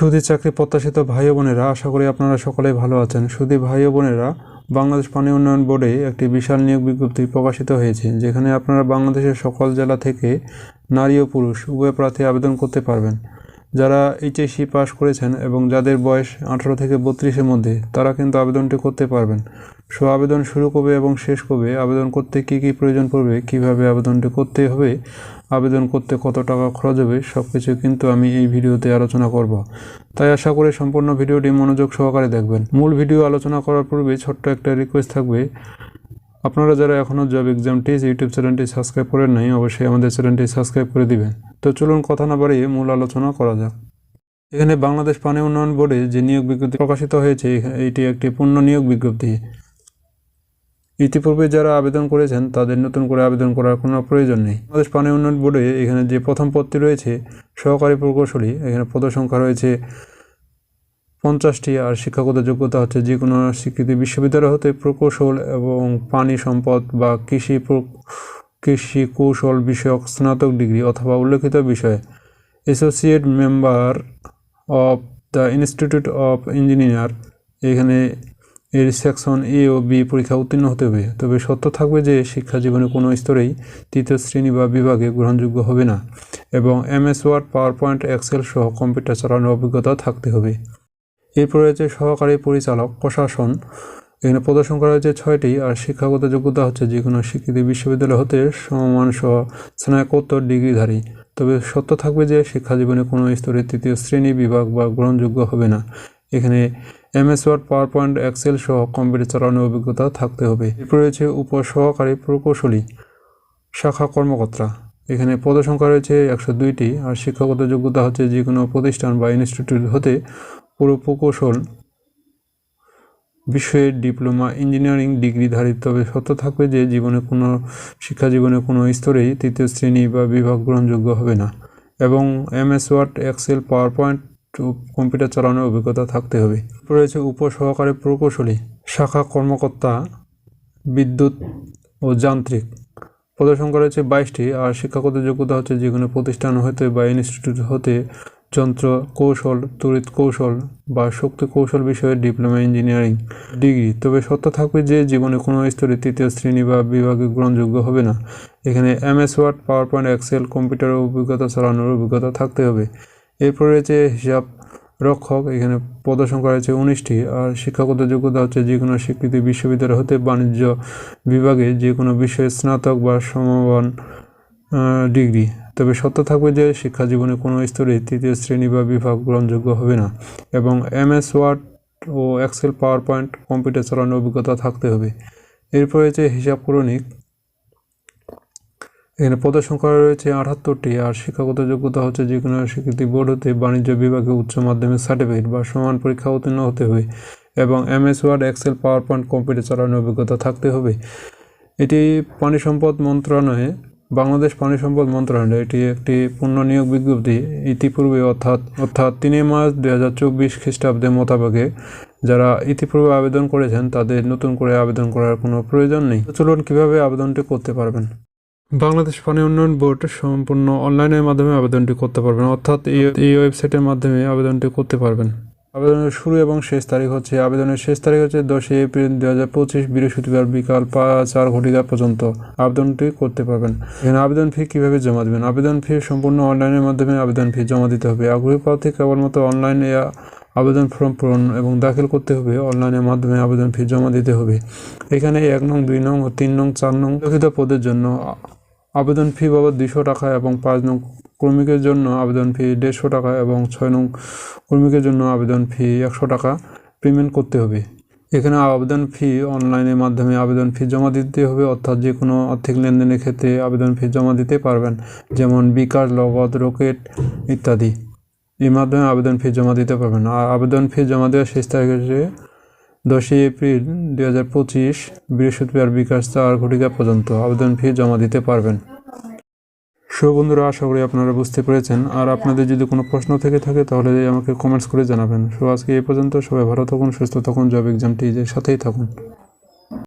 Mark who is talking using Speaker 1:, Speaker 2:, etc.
Speaker 1: সুদী চাকরি প্রত্যাশিত ভাই বোনেরা, আশা করি আপনারা সকলেই ভালো আছেন। সুদী ভাই বোনেরা, বাংলাদেশ পানি উন্নয়ন বোর্ডে একটি বিশাল নিয়োগ বিজ্ঞপ্তি প্রকাশিত হয়েছে, যেখানে আপনারা বাংলাদেশের সকল জেলা থেকে নারী ও পুরুষ উভয় প্রার্থী আবেদন করতে পারবেন। যারা এইচএসসি পাস করেছেন এবং যাদের বয়স আঠারো থেকে বত্রিশের মধ্যে, তারা কিন্তু আবেদনটি করতে পারবেন। সো, আবেদন শুরু কবে এবং শেষ কবে? আবেদন করতে কী কী প্রয়োজন পড়বে? কীভাবে আবেদনটি করতে হবে? আবেদন করতে কত টাকা খরচ হবে? সব কিছু কিন্তু আমি এই ভিডিওতে আলোচনা করব। তাই আশা করে সম্পূর্ণ ভিডিওটি মনোযোগ সহকারে দেখবেন। মূল ভিডিও আলোচনা করার পূর্বে ছোট্ট একটা রিকোয়েস্ট থাকবে। আপনারা যারা এখনও জব এক্সাম টিজ ইউটিউব চ্যানেলটি সাবস্ক্রাইব করেন নাই, অবশ্যই আমাদের চ্যানেলটি সাবস্ক্রাইব করে দিবেন। তো চলুন কথা না বাড়িয়ে মূল আলোচনা করা যাক। এখানে বাংলাদেশ পানি উন্নয়ন বোর্ডে যে নিয়োগ বিজ্ঞপ্তি প্রকাশিত হয়েছে এটি একটি পূর্ণ নিয়োগ বিজ্ঞপ্তি। ইতিপূর্বে যারা আবেদন করেছেন, তাদের নতুন করে আবেদন করার কোনো প্রয়োজন নেই। বাংলাদেশ পানি উন্নয়ন বোর্ডে এখানে যে প্রথম পদটি রয়েছে, সহকারী প্রকৌশলী, এখানে পদ সংখ্যা রয়েছে পঞ্চাশটি আর শিক্ষাগত যোগ্যতা হচ্ছে যে কোনো স্বীকৃতি বিশ্ববিদ্যালয় হতে প্রকৌশল এবং পানি সম্পদ বা কৃষি কৃষি কৌশল বিষয়ক স্নাতক ডিগ্রি অথবা উল্লেখিত বিষয়ে। Associate member of the institute of engineer. এখানে এর সেকশন এ ও বি পরীক্ষা উত্তীর্ণ হতে হবে। তবে সত্য থাকবে যে শিক্ষা জীবনে কোনো স্তরেই তৃতীয় শ্রেণি বা বিভাগে গ্রহণযোগ্য হবে না এবং MS word power point excel সহ কম্পিউটার চালানোর অভিজ্ঞতা থাকতে হবে। এরপর রয়েছে সহকারী পরিচালক, প্রশাসন। এখানে প্রদর্শন করা রয়েছে ছয়টি আর শিক্ষাগত যোগ্যতা হচ্ছে যে কোনো স্বীকৃতি বিশ্ববিদ্যালয় হতে সমমান সহ স্নাতকোত্তর ডিগ্রিধারী। তবে সত্য থাকবে যে শিক্ষা জীবনে কোনো স্তরে তৃতীয় শ্রেণি বিভাগ বা গ্রহণযোগ্য হবে না। এখানে MS word power point excel সহ কম্পিউটার চালানোর অভিজ্ঞতা থাকতে হবে। এরপর রয়েছে উপসহকারী প্রকৌশলী, শাখা কর্মকর্তা। এখানে পদসংখ্যা রয়েছে একশো দুইটি আর শিক্ষাগত যোগ্যতা হচ্ছে যে কোনো প্রতিষ্ঠান বা ইনস্টিটিউট হতে পুরো প্রকৌশল বিষয়ে ডিপ্লোমা, ইঞ্জিনিয়ারিং ডিগ্রিধারী তবে সত্য থাকবে যে জীবনে কোনো, শিক্ষা জীবনে কোনো স্তরেই তৃতীয় শ্রেণি বা বিভাগ গ্রহণযোগ্য হবে না এবং MS word, excel power point computer চালানোর অভিজ্ঞতা থাকতে হবে। রয়েছে উপসহকারী প্রকৌশলী, শাখা কর্মকর্তা, বিদ্যুৎ ও যান্ত্রিক। পদসংখ্যা রয়েছে বাইশটি আর শিক্ষাগত যোগ্যতা হচ্ছে যে কোনো প্রতিষ্ঠান হতে বা ইনস্টিটিউট হতে যন্ত্র, কৌশল, তড়িৎ কৌশল বা শক্তি কৌশল বিষয়ে ডিপ্লোমা ইঞ্জিনিয়ারিং ডিগ্রি। তবে সত্য থাকবে যে জীবনে কোনো স্তরে তৃতীয় শ্রেণি বা বিভাগে গ্রহণযোগ্য হবে না। এখানে MS word power point excel, computer অভিজ্ঞতা চালানোর অভিজ্ঞতা থাকতে হবে। এরপর রয়েছে হিসাব রক্ষক, এখানে পদসংখ্যা রয়েছে উনিশটি। আর শিক্ষাগত যোগ্যতা হচ্ছে যে কোনো স্বীকৃতি বিশ্ববিদ্যালয় হতে বাণিজ্য বিভাগে যে কোনো বিষয়ে স্নাতক বা সমবান ডিগ্রি। তবে সত্য থাকবে যে শিক্ষা জীবনে কোনো স্তরে তৃতীয় শ্রেণি বা বিভাগ গ্রহণযোগ্য হবে না, এবং এমএস, ওয়ার্ড ও এক্সেল পাওয়ার পয়েন্ট কম্পিউটার চালানোর অভিজ্ঞতা থাকতে হবে। এরপর রয়েছে হিসাব করণিক এখানে পদের সংখ্যা রয়েছে আটাত্তরটি, আর শিক্ষাগত যোগ্যতা হচ্ছে যে কোনো স্বীকৃতি বোর্ড হতে বাণিজ্য বিভাগে উচ্চ মাধ্যমিক সার্টিফিকেট বা সমান পরীক্ষা উত্তীর্ণ হতে হবে, এবং MS, word, excel power point computer চালানোর অভিজ্ঞতা থাকতে হবে। এটি পানি সম্পদ মন্ত্রণালয়ে বাংলাদেশ পানি সম্পদ মন্ত্রণালয় এটি একটি পূর্ণ নিয়োগ বিজ্ঞপ্তি। ইতিপূর্বে অর্থাৎ অর্থাৎ তিনই মার্চ দুই হাজার চব্বিশ খ্রিস্টাব্দের মোতাবেকে যারা ইতিপূর্বে আবেদন করেছেন, তাদের নতুন করে আবেদন করার কোনো প্রয়োজন নেই। চলুন কীভাবে আবেদনটি করতে পারবেন? বাংলাদেশ পানি উন্নয়ন বোর্ড সম্পূর্ণ অনলাইনের মাধ্যমে আবেদনটি করতে পারবেন, অর্থাৎ এই ওয়েবসাইটের মাধ্যমে আবেদনটি করতে পারবেন। আবেদনের শুরু এবং শেষ তারিখ হচ্ছে, আবেদনের শেষ তারিখ হচ্ছে দশই এপ্রিল দু হাজার পঁচিশ বৃহস্পতিবার বিকাল পাঁচ চার ঘটিকা পর্যন্ত। আবেদনটি করতে পারবেন। এখানে আবেদন ফি কীভাবে জমা দেবেন? আবেদন ফি সম্পূর্ণ অনলাইনের মাধ্যমে আবেদন ফি জমা দিতে হবে। আগ্রহী প্রার্থী কেবলমাত্র অনলাইনে আবেদন ফর্ম পূরণ এবং দাখিল করতে হবে। অনলাইনের মাধ্যমে আবেদন ফি জমা দিতে হবে। এখানে এক নং, দুই নং ও তিন নং, চার নং লিখিত পদের জন্য আবেদন ফি বাবদ দুশো টাকা এবং পাঁচ নং কর্মীকের জন্য আবেদন ফি দেড়শো টাকা এবং ছয় নং কর্মীকের জন্য আবেদন ফি একশো টাকা পেমেন্ট করতে হবে। এখানে আবেদন ফি অনলাইনের মাধ্যমে আবেদন ফি জমা দিতে হবে, অর্থাৎ যে কোনো আর্থিক লেনদেনের ক্ষেত্রে আবেদন ফি জমা দিতে পারবেন, যেমন বিকাশ লগত রকেট ইত্যাদি। এর মাধ্যমে আবেদন ফি জমা দিতে পারবেন। আর আবেদন ফি জমা দেওয়ার শেষ তারিখ হচ্ছে দশই এপ্রিল দু হাজার পঁচিশ, বৃহস্পতিবার বিকাশ চার ঘটিকা পর্যন্ত আবেদন ফি জমা দিতে পারবেন। সো বন্ধুরা আশা করি আপনারা বুঝতে পেরেছেন। আর আপনাদের যদি কোনো প্রশ্ন থেকে থাকে তাহলে আমাকে কমেন্টস করে জানাবেন। সো আজকে এই পর্যন্ত সবাই ভালো থাকুন সুস্থ থাকুন জব এক্সামটি সাথেই থাকুন।